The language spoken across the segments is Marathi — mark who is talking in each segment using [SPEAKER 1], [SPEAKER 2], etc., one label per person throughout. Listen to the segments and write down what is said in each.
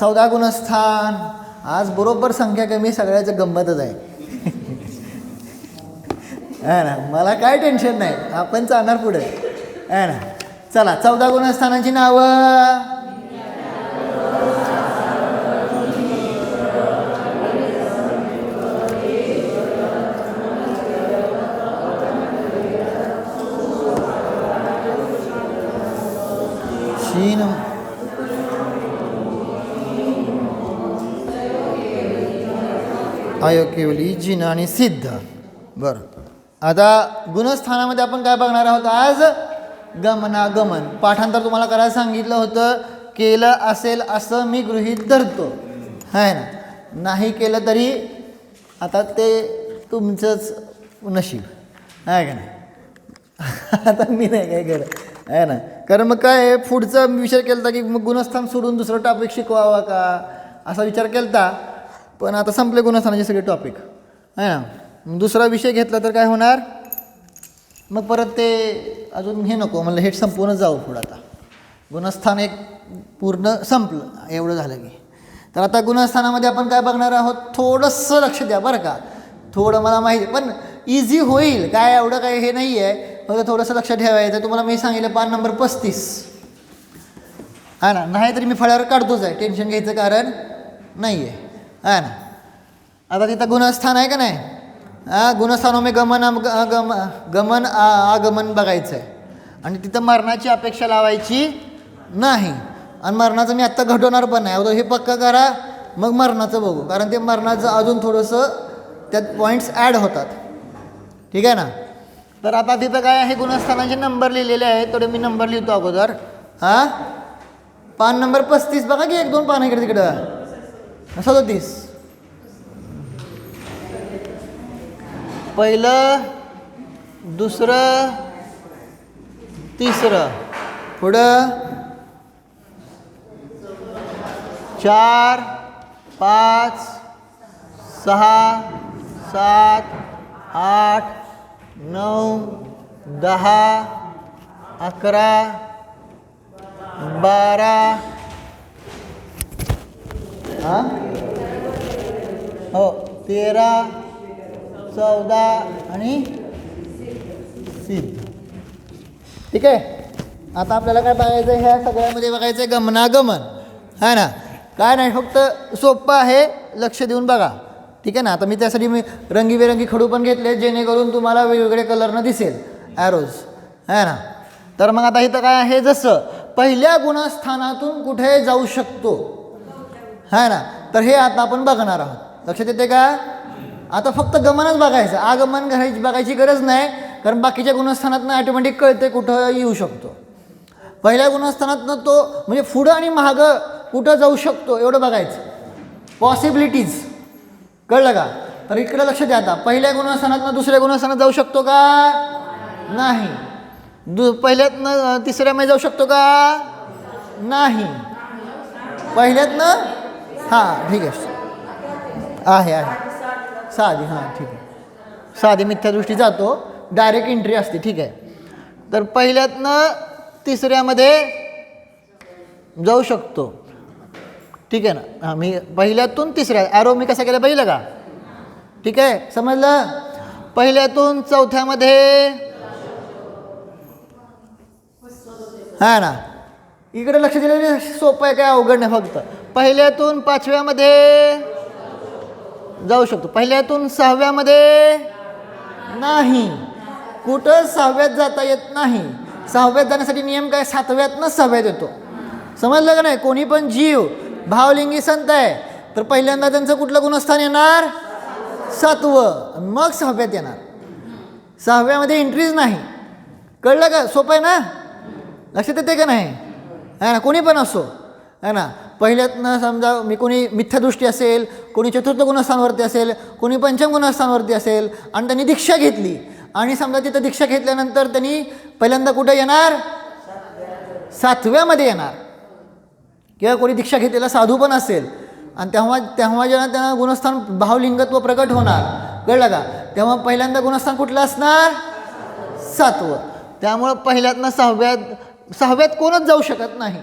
[SPEAKER 1] चौदा गुणस्थान. आज बरोबर संख्या कमी सगळ्याचं गंमतच आहे. है ना? मला काय टेन्शन नाही. आपण चालणार पुढे. आहे ना? चला चौदा गुणस्थानांची नावं. अयोकेवली जिन आणि सिद्ध. बरं. आता गुणस्थानामध्ये आपण काय बघणार आहोत? आज गमनागमन. पाठांतर तुम्हाला करायला सांगितलं होतं केलं असेल असं मी गृहीत धरतो. आहे ना? नाही केलं तरी आता ते तुमचंच नशीब. आहे का नाही? आता मी नाही काय करत आहे ना? कारण मग काय आहे, पुढचा विचार केला होता की मग गुणस्थान सोडून दुसरं टॉपिक शिकवावा का? असा विचार केला होता पण आता संपले गुणस्थानाचे सगळे टॉपिक आहे ना? मग दुसरा विषय घेतला तर काय होणार? मग परत ते अजून हे नको म्हणलं हे संपूर्ण जाऊ पुढं आता. गुणस्थान एक पूर्ण संपलं एवढं झालं की. तर आता गुणस्थानामध्ये आपण काय बघणार आहोत? थोडंसं लक्ष द्या बरं का. थोडं मला माहिती पण इझी होईल. काय एवढं काय हे नाही आहे फक्त थोडंसं लक्ष ठेवायचं. तुम्हाला मी सांगितलं पान नंबर पस्तीस. हा ना? नाही तरी मी फळ्यावर काढतोच आहे. टेन्शन घ्यायचं कारण नाही आहे हां ना? आता तिथं गुणस्थान आहे का नाही? हा गुणस्थानोमे गमन ग- गम गमन आ- आगमन बघायचं आहे आणि तिथं मरणाची अपेक्षा लावायची नाही. आणि मरणाचं मी आत्ता घडवणार पण नाही. अगोदर हे पक्क करा मग मरणाचं बघू. कारण ते मरणाचं अजून थोडंसं त्यात पॉईंट्स ॲड होतात. ठीक आहे ना? तर आता तिथं काय आहे? गुणस्थानाचे नंबर लिहिलेले आहेत. थोडे मी नंबर लिहितो अगोदर. हां? पान नंबर पस्तीस. बघा की एक दोन पान इकडे तिकडं. सदतीस. पहिलं दुसरं तिसरं. पुढं. चार पाच सहा सात आठ नऊ दहा अकरा बारा हां? हो तेरा चौदा आणि सिद्ध. ठीक आहे? आता आपल्याला काय बघायचं आहे ह्या सगळ्यामध्ये बघायचं आहे गमनागमन. है ना? काय नाही फक्त सोपं आहे लक्ष देऊन बघा. ठीक आहे ना? आता मी त्यासाठी मी रंगीबेरंगी खडू पण घेतले जेणेकरून तुम्हाला वेगवेगळे कलरनं दिसेल. ॲरोज है ना? तर मग आता इथं काय आहे? जसं पहिल्या गुणस्थानातून कुठे जाऊ शकतो? है ना? तर हे आता आपण बघणार आहोत. लक्षात येते का? आता फक्त गमनच बघायचं. आगमन करायची बघायची गरज नाही कारण बाकीच्या गुणस्थानातनं ॲटोमॅटिक कळते कुठं येऊ शकतो. पहिल्या गुणस्थानातनं तो म्हणजे पुढं आणि मागं कुठं जाऊ शकतो एवढं बघायचं. पॉसिबिलिटीज कळलं का? तर इकडे लक्ष द्या आता. पहिल्या गुणस्थानातनं दुसऱ्या गुणस्थानात जाऊ शकतो का? नाही. दु पहिल्यातनं तिसऱ्यामध्ये जाऊ शकतो का? नाही. पहिल्यातनं हां ठीक आहे. आहे आहे. साधी हां ठीक आहे. साधी मिथ्यादृष्टी जातो. डायरेक्ट एंट्री असते ठीक आहे. तर पहिल्यातनं तिसऱ्यामध्ये जाऊ शकतो. ठीक आहे ना? हां मी पहिल्यातून तिसऱ्या ॲरो मी कसा केला पहिलं का? ठीक आहे समजलं? पहिल्यातून चौथ्यामध्ये हा ना? इकडे लक्ष दिलं सोपं आहे काय अवघड नाही फक्त. पहिल्यातून पाचव्यामध्ये जाऊ शकतो. पहिल्यातून सहाव्यामध्ये नाही. कुठं सहाव्यात जाता येत नाही. सहाव्यात जाण्यासाठी नियम काय? सातव्यातनं सहाव्यात येतो. समजलं का नाही? कोणी पण जीव भावलिंगी संत आहे तर पहिल्यांदा त्यांचं कुठलं गुणस्थान येणार? सातवं. मग सहाव्यात येणार. सहाव्यामध्ये एंट्रीज नाही. कळलं का? सोपं आहे ना? लक्षात येते का नाही? आहे ना? कोणी पण असो. आहे ना? पहिल्यातनं समजा मी कोणी मिथ्यादृष्टी असेल कोणी चतुर्थ गुणस्थानवरती असेल कोणी पंचम गुणस्थानवरती असेल आणि त्यांनी दीक्षा घेतली. आणि समजा तिथं दीक्षा घेतल्यानंतर त्यांनी पहिल्यांदा कुठं येणार? सातव्यामध्ये येणार. किंवा कोणी दीक्षा घेतलेला साधू पण असेल. आणि तेव्हा तेव्हा जेव्हा त्यांना गुणस्थान भावलिंगत्व प्रकट होणार कळलं का? तेव्हा पहिल्यांदा गुणस्थान कुठलं असणार? सातवं. त्यामुळं पहिल्यातनं सहाव्यात सहाव्यात कोणच जाऊ शकत नाही.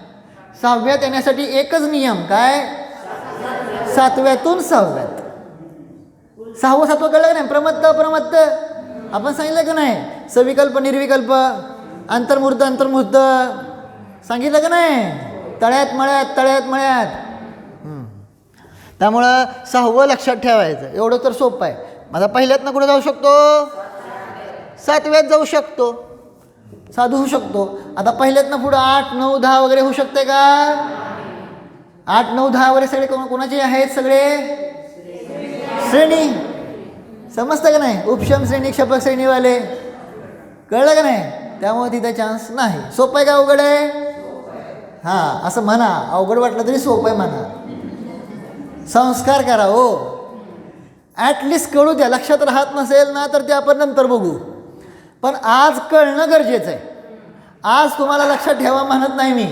[SPEAKER 1] सहाव्यात येण्यासाठी एकच नियम काय? सातव्यातून सहाव्यात. सहावं सातवं कळलं नाही? प्रमत्त अप्रमत्त आपण सांगितलं का नाही? सविकल्प निर्विकल्प. अंतर्मूर्त अंतर्मूर्त. सांगितलं का नाही? तळ्यात मळ्यात तळ्यात मळ्यात. त्यामुळं सहावं लक्षात ठेवायचं. एवढं तर सोपं आहे. माझा पहिल्यातनं कुठे जाऊ शकतो? सातव्यात जाऊ शकतो. साधू होऊ शकतो. आता पहिल्यातनं पुढं आठ नऊ दहा वगैरे होऊ शकते का? आठ नऊ दहा वगैरे सगळे कोणाचे आहेत सगळे? श्रेणी. समजतं का नाही? उपशम श्रेणी क्षपक श्रेणीवाले. कळलं का नाही? त्यामुळे तिथे चान्स नाही. सोपं आहे का अवघड आहे? हां असं म्हणा. अवघड वाटलं तरी सोपं आहे म्हणा. संस्कार करा हो. ॲटलिस्ट कळू द्या. लक्षात राहत नसेल ना तर ते आपण नंतर बघू. पण आज कळणं गरजेचं आहे. आज तुम्हाला लक्षात ठेवा म्हणत नाही मी.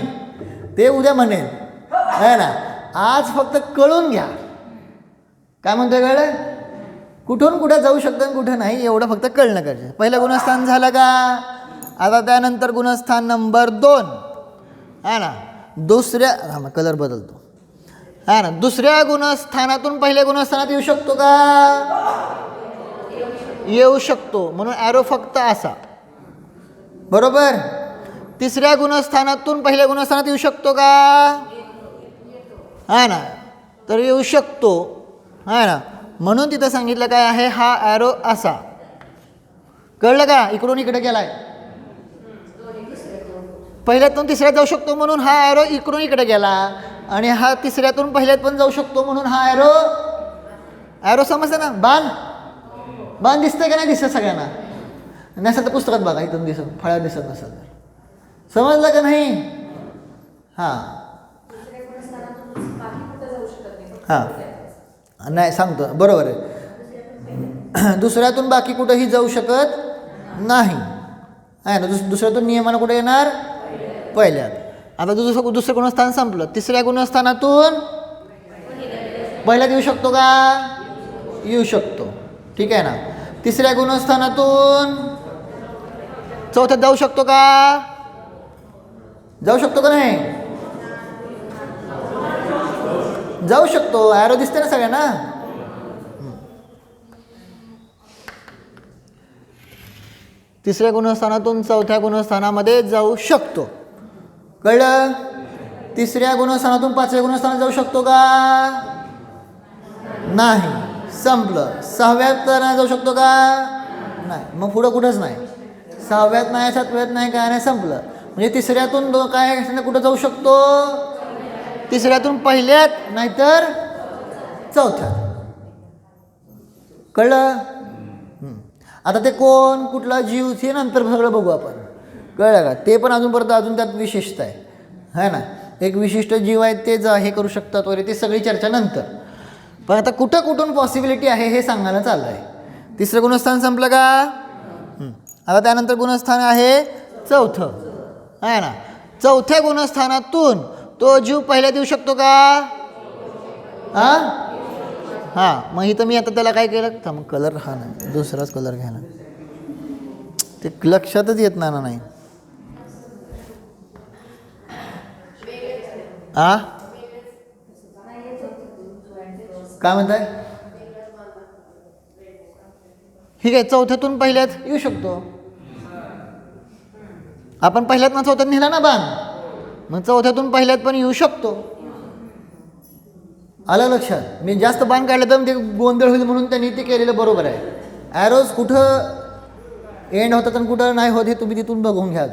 [SPEAKER 1] ते उद्या म्हणेन. आहे ना? आज फक्त कळून घ्या. काय म्हणतोय कळलं कुठून कुठं जाऊ शकतं आणि कुठं नाही एवढं फक्त कळणं गरजेचं पहिलं गुणस्थान झालं का? आता त्यानंतर गुणस्थान नंबर दोन. आहे ना? दुसऱ्या हा मग कलर बदलतो. हा ना? दुसऱ्या गुणस्थानातून पहिल्या गुणस्थानात येऊ शकतो का? येऊ शकतो म्हणून ॲरो फक्त असा. बरोबर? तिसऱ्या गुणस्थानातून पहिल्या गुणस्थानात येऊ शकतो का? हा ना. तर येऊ शकतो. हा ना. म्हणून तिथं सांगितलं काय आहे? हा ॲरो असा. कळलं का? इकडून इकडे गेलाय. पहिल्यातून तिसऱ्यात जाऊ शकतो म्हणून हा ॲरो इकडून इकडे गेला. आणि हा तिसऱ्यातून पहिल्यात पण जाऊ शकतो म्हणून हा ॲरो ॲरो समजतं ना? बाल बाण दिसतंय का नाही दिसत सगळ्यांना? नसेल तर पुस्तकात बघा इथून दिसत फळ्यात दिसत नसेल तर. समजलं का नाही? हां. हां. नाही सांगतो. बरोबर आहे. दुसऱ्यातून बाकी कुठंही जाऊ शकत नाही. आहे ना? दुस दुसऱ्यातून नियमानं कुठे येणार? पहिल्यात. आता दुसरं दुसरं गुणस्थान संपलं? तिसऱ्या गुणस्थानातून? पहिल्यात येऊ शकतो का? येऊ शकतो. ठीक आहे ना? तिसऱ्या गुणस्थानातून चौथ्यात जाऊ शकतो का? जाऊ शकतो का नाही? जाऊ शकतो. ॲरो दिसते ना सगळ्यांना? तिसऱ्या गुणस्थानातून चौथ्या गुणस्थानामध्ये जाऊ शकतो. कळलं? तिसऱ्या गुणस्थानातून पाचव्या गुणस्थानात जाऊ शकतो का? नाही. संपलं. सहाव्यात तर नाही जाऊ शकतो का? नाही. मग पुढं कुठंच नाही. सहाव्यात नाही सातव्यात नाही काय नाही संपलं. म्हणजे तिसऱ्यातून दो काय कुठं जाऊ शकतो? तिसऱ्यातून पहिल्यात नाहीतर चौथ्यात. कळलं? आता ते कोण कुठला जीव ते नंतर सगळं बघू आपण. कळलं का? ते पण अजूनपर्यंत अजून त्यात विशेषता आहे. है ना? एक विशिष्ट जीव आहे ते जा हे करू शकतात वगैरे ते सगळी चर्चा नंतर. पण आता कुठं कुठून पॉसिबिलिटी आहे हे सांगायला चाललं आहे तिसरं गुणस्थान संपलं का? आता त्यानंतर गुणस्थान आहे चौथं. आहे ना? चौथ्या गुणस्थानातून तो जीव पहिल्या देऊ शकतो का? हां? हां. मग इथं मी आता त्याला काय केलं? थांब कलर हा नाही दुसराच कलर घ्यायला ते लक्षातच येत ना नाही. आ? काय म्हणताय? ठीक आहे चौथ्यातून पहिल्यात? येऊ शकतो. आपण पहिल्यात ना चौथ्यात नेला ना बाण? मग चौथ्यातून पहिल्यात पण येऊ शकतो. आलं लक्षात? मी जास्त बाण काढलं तर ते गोंधळ होईल म्हणून त्यांनी ते केलेलं बरोबर आहे. ॲरोज कुठं एंड होतात आणि कुठं नाही होत हे तुम्ही तिथून बघून घ्या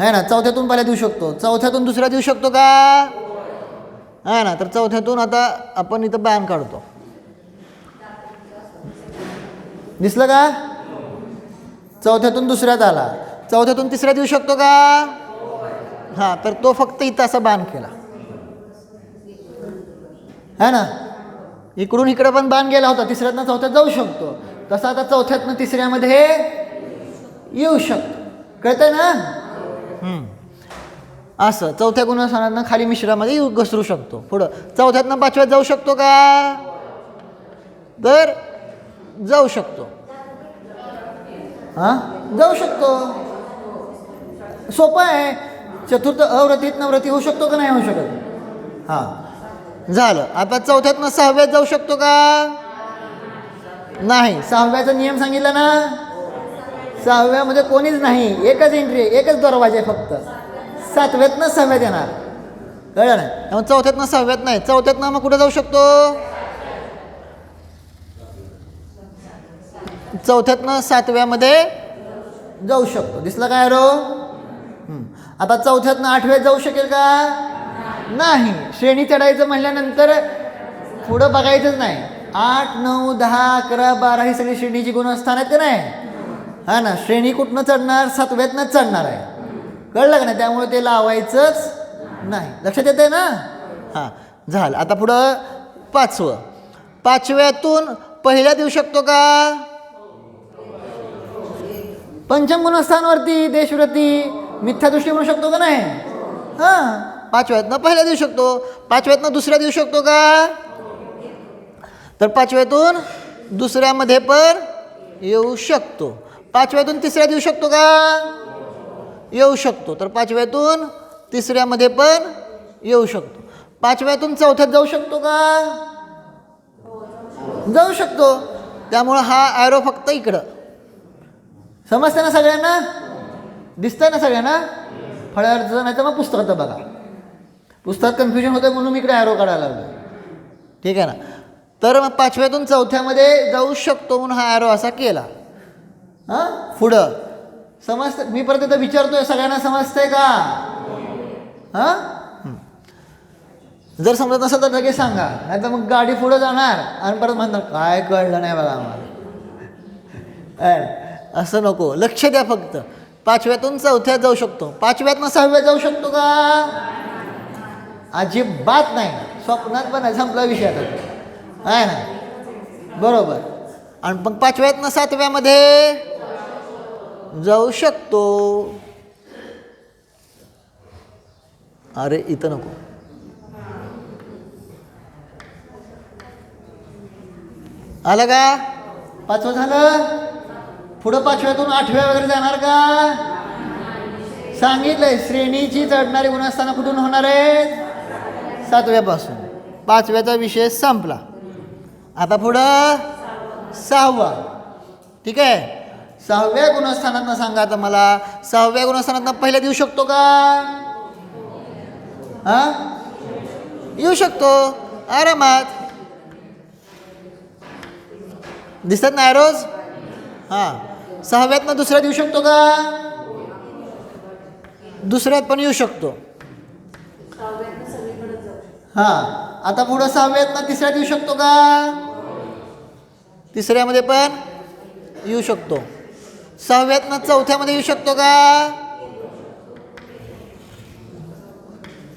[SPEAKER 1] आहे ना? चौथ्यातून पहिल्या देऊ शकतो. चौथ्यातून दुसऱ्या देऊ शकतो का? आहे ना तर चौथ्यातून आता आपण इथं बाण काढतो. दिसलं का? चौथ्यातून दुसऱ्यात आला. चौथ्यातून तिसऱ्या देऊ शकतो का? हां तर तो फक्त इथं असा बाण केला. है ना? इकडून इकडे पण बाण गेला होता. तिसऱ्यातनं चौथ्यात जाऊ शकतो. तसा आता चौथ्यातनं तिसऱ्यामध्ये येऊ शकतो. कळतंय ना? हम्म. असं. चौथ्या गुणस्थानातनं खाली मिश्रामध्ये घसरू शकतो. पुढं. चौथ्यातनं पाचव्यात जाऊ शकतो का? तर जाऊ शकतो. हां? जाऊ शकतो. सोपं आहे. चतुर्थ अव्रतीत नव्रती होऊ शकतो का नाही होऊ शकत? हां. झालं. आता चौथ्यातनं सहाव्यात जाऊ शकतो का? नाही. सहाव्याचा नियम सांगितला ना? सहाव्यामध्ये कोणीच नाही. एकच एंट्री आहे. एकच दरवाजा आहे फक्त. सातव्यातनं सहाव्यात येणार कळलं ना त्यामुळे चौथ्यातनं सहाव्यात नाही. चौथ्यातनं मग कुठं जाऊ शकतो? चौथ्यातनं सातव्यामध्ये जाऊ शकतो. दिसलं काय रो? आता चौथ्यातनं आठव्यात जाऊ शकेल का? नाही. श्रेणी चढायचं म्हटल्यानंतर पुढं बघायचंच नाही. आठ नऊ दहा अकरा बारा ही सगळी श्रेणीची गुणस्थान आहेत का नाही? हा ना. श्रेणी कुठनं चढणार? सातव्यातनं चढणार आहे. कळलं का नाही? त्यामुळे ते लावायचंच नाही. लक्षात येते ना? हां. झालं. आता पुढं पाचवं. पाचव्यातून पहिल्या देऊ शकतो का? पंचम गुणस्थानवरती देशव्रती मिथ्या दृष्टी म्हणू शकतो का नाही? हां. पाचव्यातनं पहिल्या देऊ शकतो. पाचव्यातनं दुसऱ्या देऊ शकतो का? तर पाचव्यातून दुसऱ्यामध्ये पण येऊ शकतो. पाचव्यातून तिसऱ्या देऊ शकतो का? येऊ शकतो. तर पाचव्यातून तिसऱ्यामध्ये पण येऊ शकतो. पाचव्यातून चौथ्यात जाऊ शकतो का? जाऊ शकतो. त्यामुळं हा ॲरो फक्त इकडं. समजतं ना सगळ्यांना? दिसतंय ना सगळ्यांना? फळ्यावरचं नाही तर मग पुस्तकात बघा. पुस्तकात कन्फ्युजन होतं म्हणून मी इकडे ॲरो काढायला लागलो ठीक आहे ना? तर मग पाचव्यातून चौथ्यामध्ये जाऊ शकतो म्हणून हा ॲरो असा केला. हां? पुढं. समजतं मी परत एकदा विचारतोय सगळ्यांना समजतंय का? हां? जर समजत नसेल तर लगेच सांगा नाही तर मग गाडी पुढं जाणार आणि परत म्हणणार काय कळलं नाही बघा आम्हाला. असं नको लक्ष द्या फक्त. पाचव्यातून चौथ्यात जाऊ शकतो. पाचव्यातनं सहाव्यात जाऊ शकतो का? अजिबात नाही. स्वप्नात पण नाही संपला विषय आता. आहे ना? बरोबर. आणि मग पाचव्यातनं सातव्यामध्ये जाऊ शकतो. अरे इथं नको. आलं का? पाचवं झालं? पुढं पाचव्यातून आठव्या वगैरे जाणार का? सांगितलंय श्रेणीची चढणारी गुणस्थानं कुठून होणार आहेत? सातव्यापासून. पाचव्याचा विषय संपला. आता पुढं सहावा. ठीक आहे? सहाव्या गुणस्थानातनं सांगा आता मला. सहाव्या गुणस्थानातनं पहिल्या देऊ शकतो का? हा? येऊ शकतो. आरामात. दिसतात ना रोज? हां. सहाव्यातनं दुसऱ्या देऊ शकतो का? दुसऱ्यात पण येऊ शकतो. हां. आता पुढं सहाव्यातनं तिसऱ्या देऊ शकतो का? तिसऱ्यामध्ये पण येऊ शकतो. सहाव्यातनं चौथ्यामध्ये येऊ शकतो का?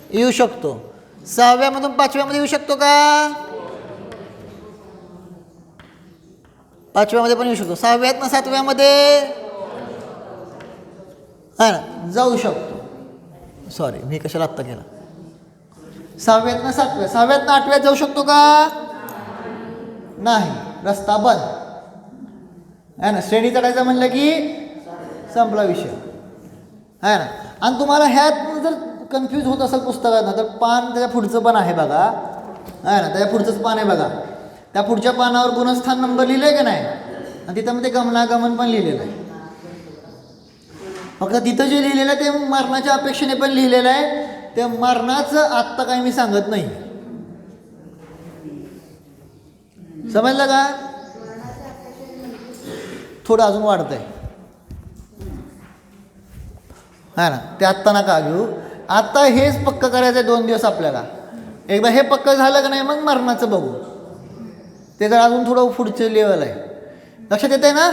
[SPEAKER 1] येऊ शकतो. सहाव्यामधून पाचव्यामध्ये येऊ शकतो का? पाचव्यामध्ये पण येऊ शकतो. सहाव्यातनं सातव्यामध्ये? हा ना जाऊ शकतो. सॉरी मी कशाला आत्ता केला? सहाव्यातनं सातव्या सहाव्यातनं आठव्यात जाऊ शकतो का? नाही रस्ता बंद. आहे ना? श्रेणी चढायचं म्हणलं की संपला विषय. आहे ना? आणि तुम्हाला ह्यात जर कन्फ्यूज होत असेल पुस्तकात ना तर पान त्याच्या पुढचं पण आहे बघा. आहे ना? त्याच्या पुढचंच पान आहे बघा. त्या पुढच्या पानावर गुणस्थान नंबर लिहिलं आहे का नाही? आणि तिथं मग ते गमनागमन पण लिहिलेलं आहे. फक्त तिथं जे लिहिलेलं आहे ते मरणाच्या अपेक्षेने पण लिहिलेलं आहे. ते मरणाचं आत्ता काही मी सांगत नाही. समजलं का? थोडं अजून वाढतंय. हा ना ते आत्ता नका घेऊ. आत्ता हेच पक्क करायचं आहे दोन दिवस आपल्याला. एकदा हे पक्क झालं का नाही मग मरणाचं बघू. ते जर अजून थोडं पुढचं लेवल आहे. लक्षात येत आहे ना?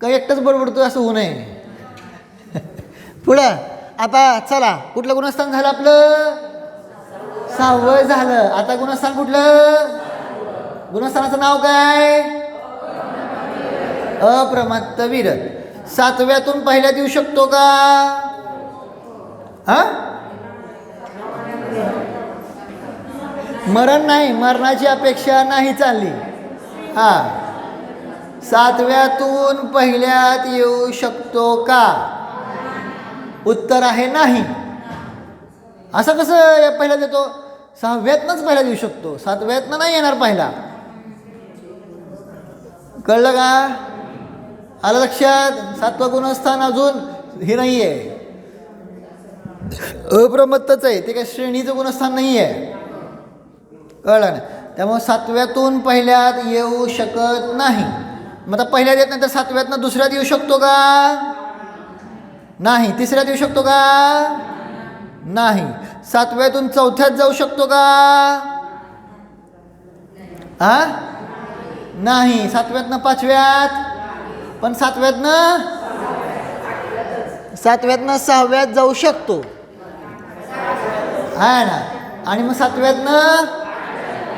[SPEAKER 1] का एकटंच बडबडतो असं होऊ नये. पुढं. आता चला कुठलं गुणस्थान झालं आपलं? सहावं झालं. आता गुणस्थान कुठलं? गुणस्थानाचं नाव काय? अप्रमत्त विरत. सातव्यातून पहिल्या देऊ शकतो का? हा? मरण नाही मरणाची अपेक्षा नाही चालली. हा. सातव्यातून पहिल्यात येऊ शकतो का? उत्तर आहे नाही. असं कसं पहिल्या देतो सहाव्यातनंच पहिला देऊ शकतो. सातव्यातनं नाही येणार पहिला. कळलं का? आलं लक्षात? सातवा गुणस्थान अजून हे नाही आहे अप्रमत्तच आहे. ते काय श्रेणीचं गुणस्थान नाही आहे कळलं ना? त्यामुळे सातव्यातून पहिल्यात येऊ शकत नाही. मग आता पहिल्यात येत नाही तर सातव्यातनं दुसऱ्यात येऊ शकतो का? नाही. तिसऱ्यात येऊ शकतो का? नाही. सातव्यातून चौथ्यात जाऊ शकतो का? हा नाही. सातव्यातनं पाचव्यात? पण सातव्यातनं? सातव्यातनं सहाव्यात जाऊ शकतो. हा ना? आणि मग सातव्यातनं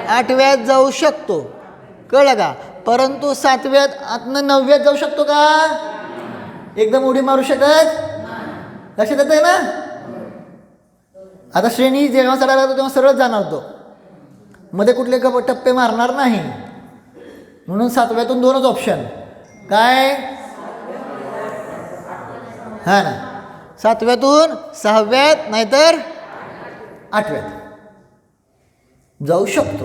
[SPEAKER 1] आठव्यात जाऊ शकतो. कळलं का? परंतु सातव्यात आतनं नवव्यात जाऊ शकतो का? एकदम उडी मारू शकत? लक्षात येत आहे ना? आता श्रेणी जेव्हा चढायला लागतो तेव्हा सरळ जाणार तो मध्ये कुठले कप टप्पे मारणार नाही. म्हणून सातव्यातून दोनच ऑप्शन काय? हा ना. सातव्यातून सहाव्यात नाहीतर आठव्यात. जाऊ शकतो.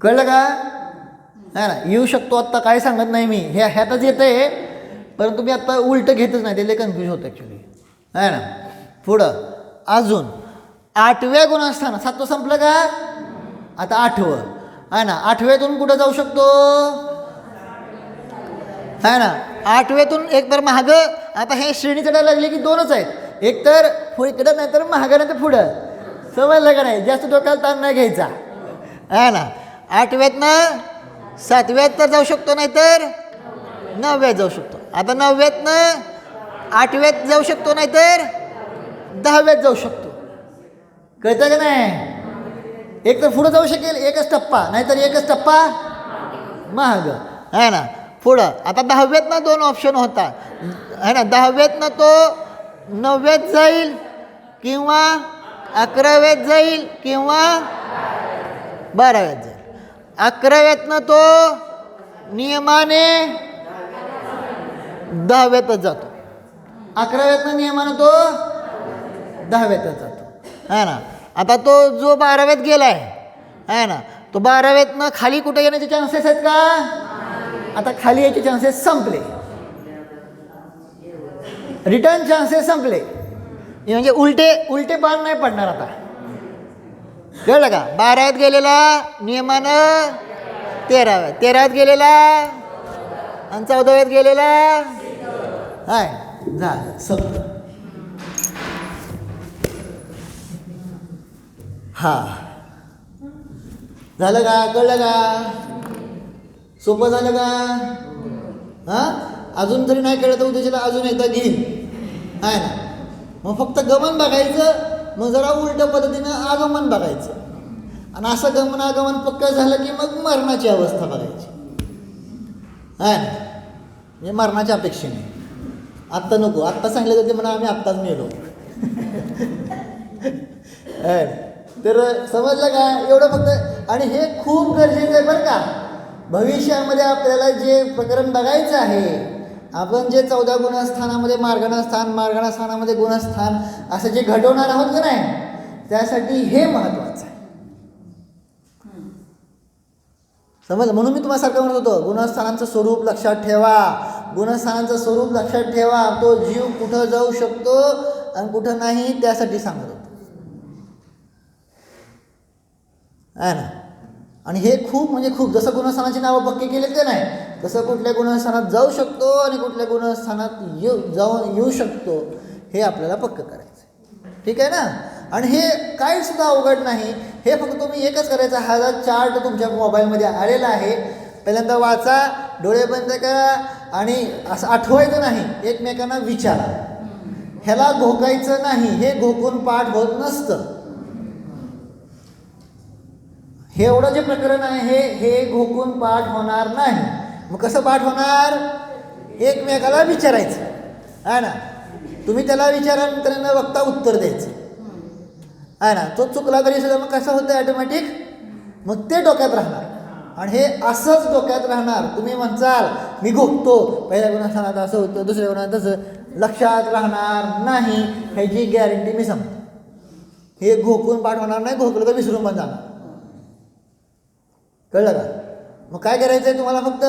[SPEAKER 1] कळलं का? हा ना. येऊ शकतो आत्ता काय सांगत नाही मी. हे ह्यातच येतं आहे परंतु मी आत्ता उलटं घेतच नाही. त्याला कन्फ्यूज होतं ॲक्च्युली आहे ना. पुढं. अजून. आठव्या गुणस्थान. सातवं संपलं का? आता आठवं. आहे ना. आठव्यातून कुठं जाऊ शकतो? आहे ना? आठव्यातून एक तर महाग आता हे श्रेणी चढायला लागली की दोनच आहेत. एक तर इकडं नाही तर महाग नाही तर पुढं. समजलं का नाही? जास्त डोक्याला ताण नाही घ्यायचा. आहे ना? आठव्यातनं सातव्यात तर जाऊ शकतो नाही तर नवव्यात जाऊ शकतो. आता नवव्यातनं आठव्यात जाऊ शकतो नाही तर दहाव्यात जाऊ शकतो. कळतं का नाही? एक तर पुढं जाऊ शकेल एकच टप्पा नाहीतर एकच टप्पा महाग. आहे ना? पुढं. आता दहाव्यातनं दोन ऑप्शन होता. है ना? दहाव्यातनं तो नवव्यात जाईल किंवा अकराव्यात जाईल किंवा बाराव्यात जाईल. अकराव्यातनं तो नियमाने दहाव्यातच जातो. अकराव्यातनं नियमानं तो दहाव्यातच जातो. है ना? आता तो जो बाराव्यात गेला आहे है ना? तो बाराव्यातनं खाली कुठे येण्याचे चान्सेस आहेत का? आता खाली यायचे चान्सेस संपले. रिटर्न चान्सेस संपले. म्हणजे उलटे उलटे बाण नाही पडणार आता. कळलं का? बाराव्यात गेलेला नियमानं तेराव्या तेराव्यात गेलेला आणि चौदाव्यात गेलेला हाय झालं सप हा. झालं का? कळलं का? सोपं झालं का? हां? अजून जरी नाही कळलं तर उद्याच्याला अजून एकदा घेईन. आहे ना? मग फक्त गमन बघायचं मग जरा उलट पद्धतीनं आगमन बघायचं. आणि असं गमन आगमन पक्क झालं की मग मरणाची अवस्था बघायची. आहे ना? म्हणजे मरणाच्या अपेक्षेने. आत्ता नको. आत्ता सांगितलं तर ते म्हणा आम्ही आत्ताच मेलो तर समजलं का? एवढं फक्त आणि हे खूप गरजेचं आहे बरं का? भविष्यामध्ये आपल्याला जे प्रकरण बघायचं आहे आपण जे चौदा गुणस्थानामध्ये मार्गणस्थान मार्गणस्थानामध्ये गुणस्थान असं जे घडवणार आहोत का नाही त्यासाठी हे महत्त्वाचं आहे. समजलं? म्हणून मी तुम्हाला सारखं म्हणत होतो गुणस्थानांचं स्वरूप लक्षात ठेवा. गुणस्थानांचं स्वरूप लक्षात ठेवा. तो जीव कुठं जाऊ शकतो आणि कुठं नाही त्यासाठी सांगत होतो. आहे ना? आणि हे खूप म्हणजे खूप जसं गुणस्थानाची नावं पक्के केले ते नाही तसं कुठल्या गुणस्थानात जाऊ शकतो आणि कुठल्या गुणस्थानात येऊ जाऊन येऊ शकतो हे आपल्याला पक्क करायचं ठीक आहे ना? आणि हे काहीसुद्धा अवघड नाही. हे फक्त तुम्ही एकच करायचं हा जर चार्ट तुमच्या मोबाईलमध्ये आलेला आहे पहिल्यांदा वाचा डोळे बंद करा आणि असं आठवायचं नाही एकमेकांना विचारा. ह्याला घोकायचं नाही हे घोकून पाठ होत नसतं. हे एवढं जे प्रकरण आहे हे हे घोकून पाठ होणार नाही. मग कसं पाठ होणार? एकमेकाला विचारायचं. आहे ना? तुम्ही त्याला विचारानंतर न बघता उत्तर द्यायचं. आहे ना? तो चुकला तरी सुद्धा मग कसं होतं ॲटोमॅटिक मग ते डोक्यात राहणार. आणि हे असंच डोक्यात राहणार. तुम्ही म्हणसाल मी घोकतो. पहिल्या गुणास्थानात असं होतं दुसऱ्या गुणात तसं. लक्षात राहणार नाही. ह्याची गॅरंटी मी सांगतो हे घोकून पाठ होणार नाही घोकलं तर विसरून पण जाणार. कळलं का? मग काय करायचं आहे तुम्हाला फक्त?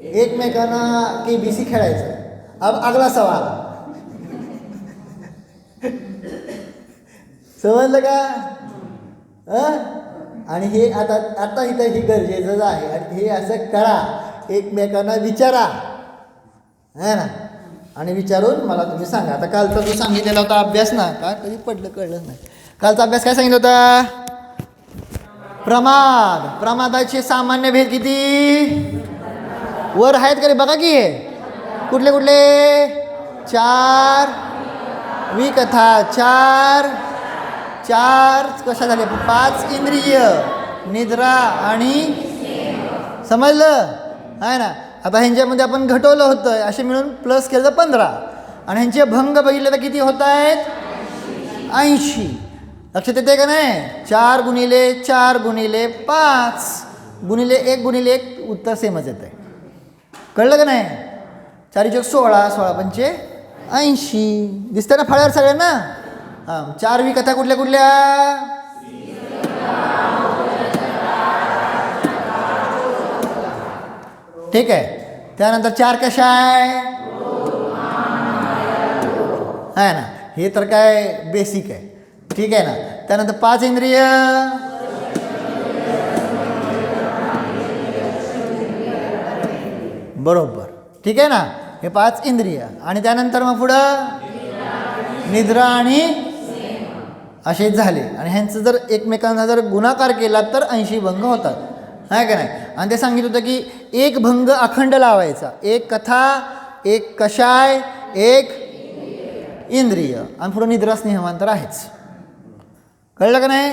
[SPEAKER 1] एकमेकांना के बी सी खेळायचं. अब अगला सवाल. समजलं का? आणि हे आता आता इथं हे गरजेचंच आहे. आणि हे असं करा. एकमेकांना विचारा. है ना? आणि विचारून मला तुम्ही सांगा. आता कालचा जो सांगितलेला होता अभ्यास ना का कधी पडलं कळलं नाही. कालचा अभ्यास काय सांगितलं होता? प्रमाद प्रमादाचे सामान्य भेद किती? वर आहेत का रे? बघा की. हे कुठले कुठले? चार. विकथा चार. चार कशा झाले? पाच इंद्रिय निद्रा आणि समजलं? आहे ना? आता ह्यांच्यामध्ये आपण घटवलं होतं. असे मिळून प्लस केलं तर पंधरा. आणि ह्यांचे भंग बघितले तर किती होत आहेत ऐंशी. लक्षात येते का नाही? चार गुणिले चार गुणिले पाच. गुणिले एक गुणिले एक उत्तर सेमच येतं आहे कळलं का नाही? चारी चौक सोळा सोळा पंचे ऐंशी. दिसतं ना फळ्यावर सगळ्यांना? हां चारवी कथा कुठल्या कुठल्या? ठीक आहे. त्यानंतर चार कशा आहे? आहे ना. हे तर काय बेसिक आहे. ठीक आहे ना? त्यानंतर पाच इंद्रिय. बरोबर. ठीक आहे ना? हे पाच इंद्रिय. आणि त्यानंतर मग पुढं? निद्रा आणि असेच झाले. आणि ह्यांचं जर एकमेकांना जर गुणाकार केला तर ऐंशी भंग होतात. नाही का नाही? आणि ते सांगितलं होतं की एक भंग अखंड लावायचा. एक कथा एक कषाय एक इंद्रिय. आणि पुढं निद्रा स्नेहमांतर आहेच. कळलं का नाही?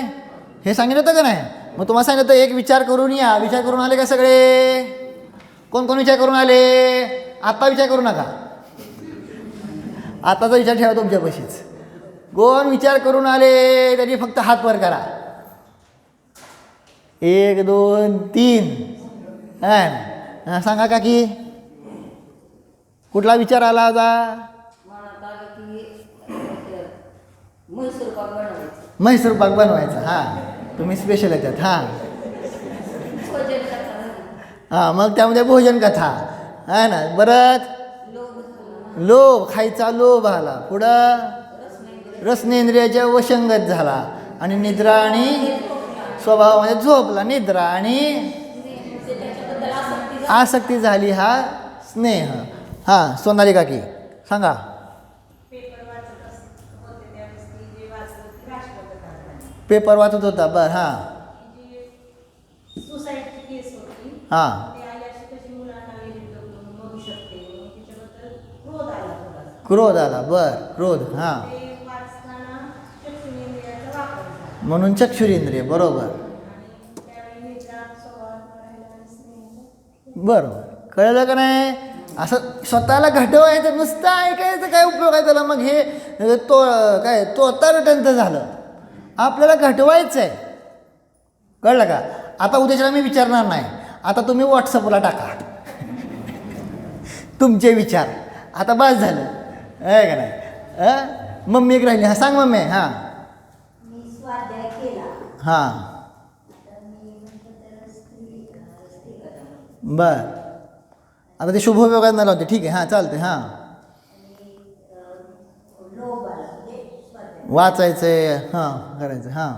[SPEAKER 1] हे सांगितलं होतं का नाही? मग तुम्हाला सांगितलं एक विचार करून या. विचार करून आले का सगळे? कोण कोण विचार करून आले? आत्ता विचार करू नका. आत्ताचा विचार ठेवा तुमच्यापाशीच कोण विचार करून आले? त्यांनी फक्त हात वर करा. एक दोन तीन. हा सांगा का की कुठला विचार आला होता
[SPEAKER 2] म्हैसूर पाक बनवायचा
[SPEAKER 1] हां. तुम्ही स्पेशल येतात हां. हां मग त्यामध्ये भोजन कथा आहे ना. परत
[SPEAKER 2] लोभ
[SPEAKER 1] खायचा लोभ आला. पुढं? रसनेंद्रियाच्या वशंगत झाला. आणि निद्रा आणि स्वभावामध्ये झोपला. निद्रा आणि
[SPEAKER 2] आसक्ती
[SPEAKER 1] आसक्ती झाली हा स्नेह. हां सोनाली काकी सांगा
[SPEAKER 3] पेपर वाचत असत होते त्यावेळेस ती जे वाचलं ती राष्ट्रपती
[SPEAKER 1] पेपर वाचत होता बर हां. हां.
[SPEAKER 3] ते क्रोध आला
[SPEAKER 1] बर क्रोध हां.
[SPEAKER 3] ते
[SPEAKER 1] म्हणून चक्षुरेंद्रिय बरोबर. बरोबर. कळलं का नाही? असं स्वतःला घटवायचं नुसतं ऐकायचं काय उपयोग आहे त्याला? मग हे तो काय तोता रिटर्नचं झालं. आपल्याला घटवायचं आहे कळलं का? आता उद्याच्याला मी विचारणार नाही. आता तुम्ही व्हॉट्सअपला टाका. तुमचे विचार. आता बस झालं. आहे का नाही? मम्मी एक राहिली. हां सांग मम्मी. हां. हां. बर. आता ते शुभोपयोगात मला होते. ठीक आहे. हां चालते हां
[SPEAKER 2] आणि लोभ आला म्हणजे स्वाध्याय
[SPEAKER 1] वाचायचं आहे हां करायचं हां.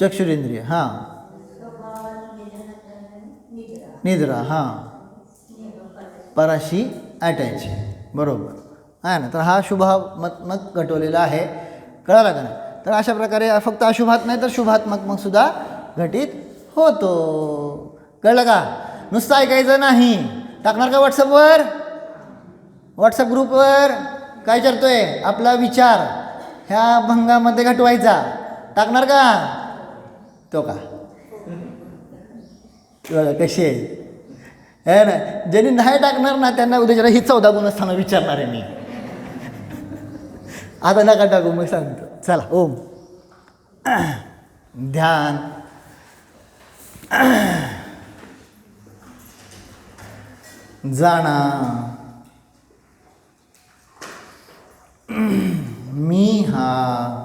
[SPEAKER 1] चक्षुरेंद्रिय हां.
[SPEAKER 2] निद्रा
[SPEAKER 1] हां. पराशी अटॅच बरोबर. आहे ना? तर हा शुभात्मक घटवलेला आहे. कळाला का नाही? तर अशा प्रकारे फक्त अशुभात नाही तर शुभात्मक मग सुद्धा घटित होतो. कळलं का? नुसतं ऐकायचं नाही. टाकणार का व्हॉट्सअपवर व्हॉट्सअप ग्रुपवर काय करतोय? आपला विचार ह्या भंगामध्ये घटवायचा. टाकणार का? तो का? कशी आहे? है ना? ज्यांनी नाही टाकणार ना त्यांना उद्याच्याला ही चौदा गुणस्थानं विचारणार आहे मी. आता नका टाकू मग सांगतो. चला ओम. ध्यान. जाणा. मी हा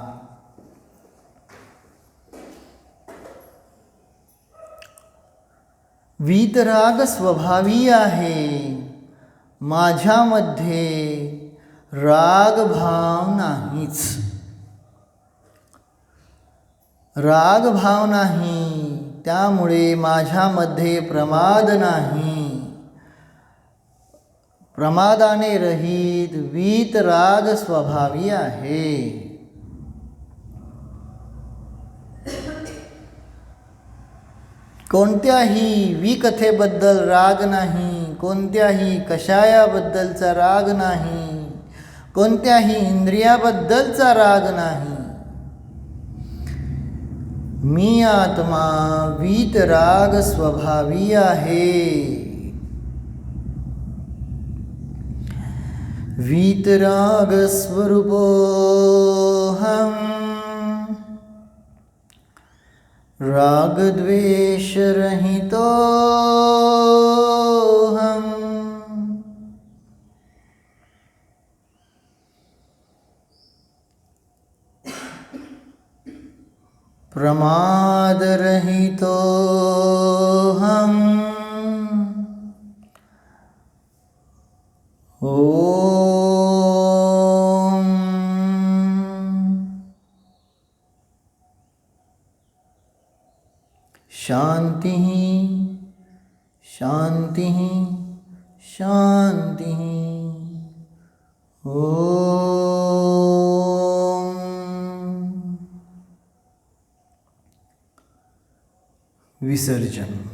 [SPEAKER 1] वीतराग स्वभावी आहे. माझ्यामध्ये रागभाव नाहीच. रागभाव नाही त्यामुळे माझ्यामध्ये प्रमाद नाही. प्रमादाने रहित वीतराग स्वभावी आहे. कोणत्याही विकथेबद्दल राग नाही कोणत्याही कषायाबद्दलचा राग नाही कोणत्याही इंद्रियाबद्दलचा राग नाही. मी आत्मा वीतराग स्वभावी आहे. वीतरागस्वरूपोऽहम् रागद्वेषरहितोऽहम् प्रमादरहितो Şey sereceğim.